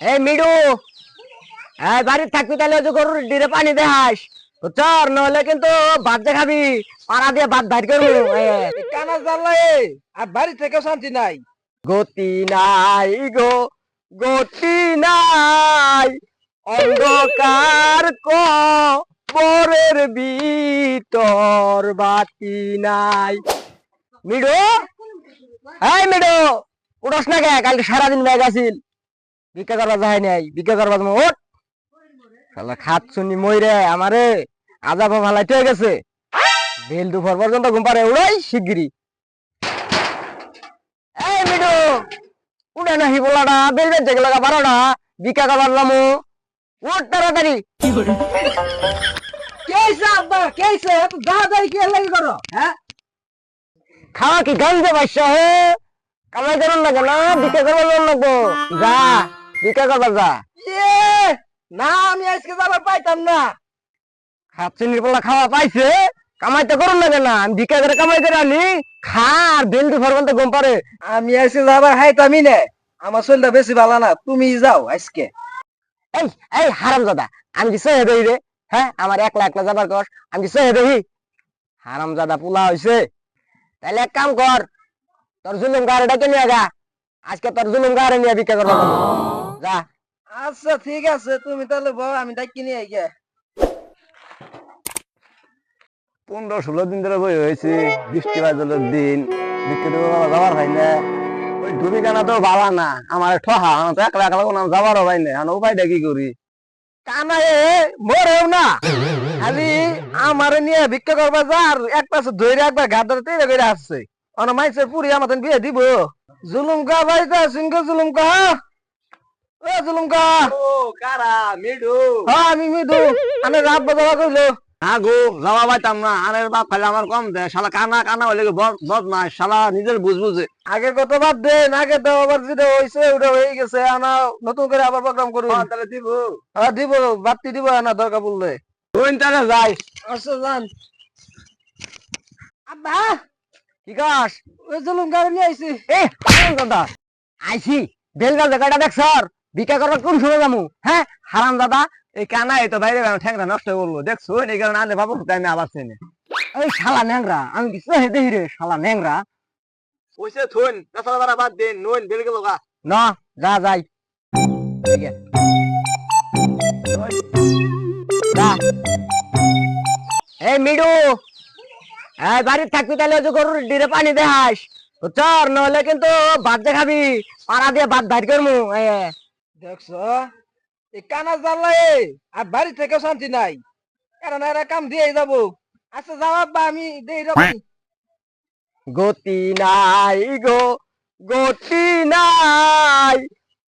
এই মিডু। এই বাড়িতে থাকবি তাহলে ওই গরুর ডিরে পানি দেহাস চর নহলে কিন্তু ভাত যে খাবি। পাড়া দিয়ে ভাত ভাত করব। কানা জ্বালাই আর বাড়ি থেকে শান্তি নাই। গতি নাই গো গতি নাই। অন্ধকার কবরের ভিতর বাতি নাই। মিডো? এই মিডো উঠস না কে? কালকে সারাদিন ব্যাগ আছিল ভিক্ষা করবা যায় নাই ভিক্ষা করবা তুমি শালা খাত শুনি মইরে আমারে আজাব ভালাইতে হয়ে গেছে। বেল দুপুর পর্যন্ত ঘুম পারে উড়াই শিগগিরি এই মিডু উড়ে নাহি বলাটা বেল বেল থেকে লাগা বারোটা ভিক্ষা করবার লামু উঠ তাড়াতাড়ি। কেসে আব্বা কেসে দাদাই কে লাগি করো হ্যাঁ? খাওয়া কি গঞ্জে বাসা হে? কামাই করুন না কেন ভিক্ষা করবার লাগবো। যা। ভিক্ষা করবার যা। এ না আমি আজকে যাবার পাইতাম না। চিনির পোলা খাওয়া পাইছে কামাইতে করুন না কেন? আমি ভিক্ষা করে কামাই করে আনি খা আর বেল পর্যন্ত ঘুম পারে আমি আজকে যাবার হাইতামই না। আমার শরীরটা বেশি ভালো না তুমি যাও আজকে। এই এই হারাম দাদা আমি কি সহে দেই রে? হ্যাঁ আমার একলা একলা যাবার কর আমি কি সহে দেই? হারাম দাদা পোলা হইছে। তাহলে এক কাম কর তোর জুলুম গাড়িটা কে নিয়ে গা আজকে তোর জুলুম গাড়ি নিয়ে ভিক্ষা করব যা। আচ্ছা ঠিক আছে তুমি তাহলে বউ আমি ডাকি নিয়ে আই পনেরো ষোলো দিন ধরে বই হয়েছে বৃষ্টি বাদলের দিন বাবা যাবার ভাই না। ওই ডুবি কানা তো বাবা না আমার ঠহা আমার তো একলা একলা কোনো যাবারও ভাই না আমি উপায়টা কি করি। কানা এ মরেও না। খালি আমার নিয়ে ভিক্ষা করবা যা আর এক পাশে ধরে একবার ঘাট ধরে তেরে করে আসছে। অন মাইসে পুরি আমাদের বিয়ে দিব। জুলুম কা আসুন গো জুলুম কা। ও জুলুম ও কারা? মিডু। হ্যাঁ আমি মিদু আমি রাত বাজাবা কইলো। না গো যাওয়া পাইতাম না। আনের বাপ খালি আমার কম দেয় শালা কানা কানা হলে বদ নাই? শালা নিজের বুঝ বুঝে আগে কত বাদ দেন আগে তো আবার যেটা হয়েছে ওটা হয়ে গেছে। আনা নতুন করে আবার প্রোগ্রাম করুন। তাহলে দিব। হ্যাঁ দিব বাতি দিব আনা দরকার তুই তাহলে যাই আচ্ছা যান। আব্বা! কি ওই জুলুম গাড়ি নিয়ে আইছি। এ দাদা আইছি। বেলগাল জায়গাটা দেখ স্যার। ভিক্ষা করবার কোন সময় যামু হ্যাঁ? হারাম দাদা এই কানা এই তো বাইরে ঠ্যাংরা নষ্ট করল দেখছ? এই কারণে আনলে বাবু আমি আবার চেনে। এই শালা ন্যাংরা আমি কি সহে দেই রে শালা ন্যাংরা। ওইসে থুন তাছাড়া তারা বাদ দিন নুন বের গেল গা। না যা যাই। এই মিডু এই বাড়িতে থাকবি তাহলে ওই যে গরুর ডিরে পানি দেহাস চর নহলে কিন্তু ভাত যে খাবি পাড়া দিয়ে ভাত ভাত করমু দেখছ? এই কানা জ্বালাই আর বাড়ি থেকে শান্তি নাই। কারণ এরা কাম দিয়ে যাব। আচ্ছা আব্বা আমি দেই রাখি গতি নাই গো গতি নাই।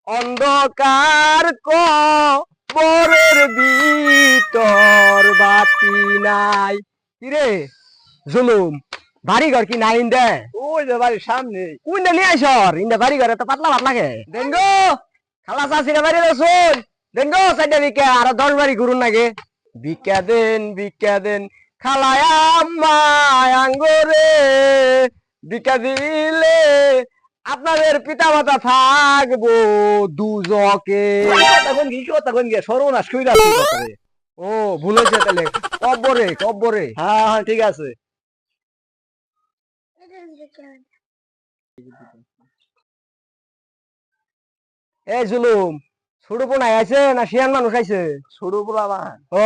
অন্ধকার কবরের ভিতর বাতি নাই। কিরে জুলুম বাড়ি ঘর কি নাই ইন্দে? ওই যে বাড়ির সামনে। উইন্দে নিয়ে আইসর ইন্দে বাড়ি ঘরে তো পাতলা পাতলা কে। দেনগো খালা চাষিরা বাড়ি বিকে আরও দশ বাড়ি ঘুরুন নাকি ভিক্ষা দেন ভিক্ষা দেন। খালায় আম্মায় আঙ্গরে ভিক্ষা দিলে আপনাদের পিতা মাতা থাকব দুজকে। তখন কি তখন গিয়ে সর্বনাশ কইরা আসছি ও ভুল হয়েছে তাহলে। কব্বরে কব্বরে। হ্যাঁ হ্যাঁ ঠিক আছে। এই জুলুম ছোট না শিয়ান মানুষ আইছে? শুরু বলা ও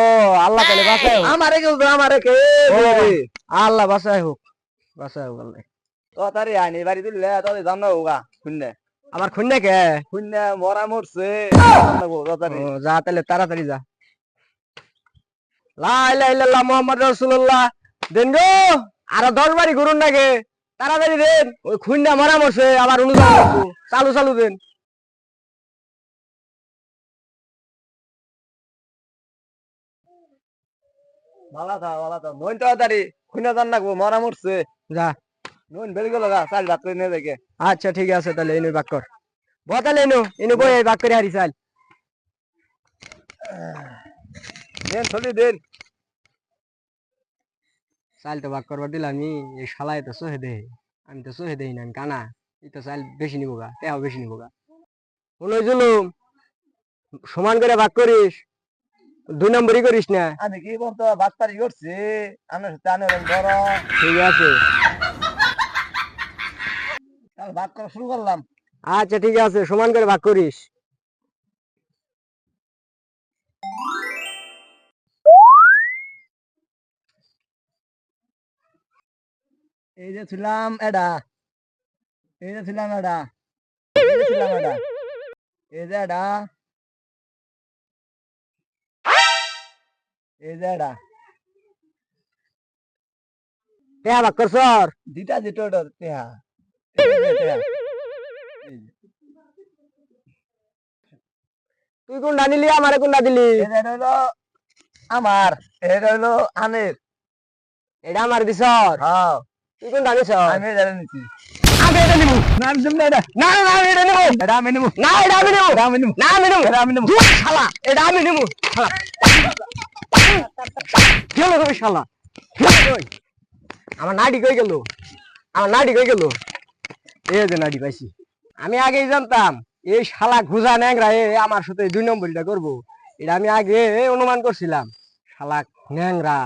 আল্লাহ তাহলে বাঁচাই আমারে কেউ আমারে কে আল্লাহ বাঁচাই হোক। বাঁচাই হোক আল্লাহ। তো তারে আইনি বাড়ি দিলে তোর জান না হোগা শুননে আমার খুন্নে কে? শুননে মরা মরছে। যা তাহলে তাড়াতাড়ি যা। লা ইলাহা ইল্লাল্লাহ মুহাম্মদ রাসূলুল্লাহ। দেন গো আর দশ বাড়ি ঘুরুন নাকি তাড়াতাড়ি দেন। ওই খুন্না মরা মরছে আবার চালু চালু দেন। ভালো থা ভালো থা নইন তাড়াতাড়ি খুনে জান নাকবো মরা মরছে। যা। নইন বের গেল গা চাল ভাত করে দেখে আচ্ছা ঠিক আছে তাহলে এনে বাক কর। বতালে এনো এনে বই বাক করে হারি চাল। দেন চলি দেন। চাল তো বাক করবার দিলাম আমি এই শালাই তো সহে দে আমি তো সহে দেই না কানা। এই তো চাল বেশি নিবো গা তেও বেশি নিবো গা। জুলুম। সমান করে ভাগ করিস। দুই নম্বরই করিস না? আমি কি বলতো বাদ পারি করছি। আমার সাথে আনে বড় ঠিক আছে। তাহলে ভাগ করা শুরু করলাম। আচ্ছা ঠিক আছে সমান করে ভাগ করিস। এই যে ছিলাম এটা এই যে ছিলাম এটা এই যে ছিলাম এটা এই যে এটা এই যে এটা টেহা ভাগ কর সর দুইটা যেটা ওটা তেহা তেহা। তুই কোনটা নিলি আমারে কোনটা দিলি এটা হলো আমার এটা হলো আনের এটা আমার দিছর হ্যাঁ তুই কোনটা নিছ আমি এটা নিছি আমি এটা নিবো না আমি শুনলে এটা না না আমি এটা নিবো এটা আমি নিবো না এটা আমি নিবো এটা আমি নিবো না আমি নিবো এটা আমি নিবো শালা এটা আমি নিবো শালা গেল রে শালা? আমার নাডি কই গেল? আমার নাডি কই গেল? এ যে নাডি পাইছি। আমি আগেই জানতাম, এই শালা ঘুজা ন্যাংরা, এ আমার সাথে দুই নম্বরটা করব। এটা আমি আগে অনুমান করছিলাম, শালা ন্যাংরা।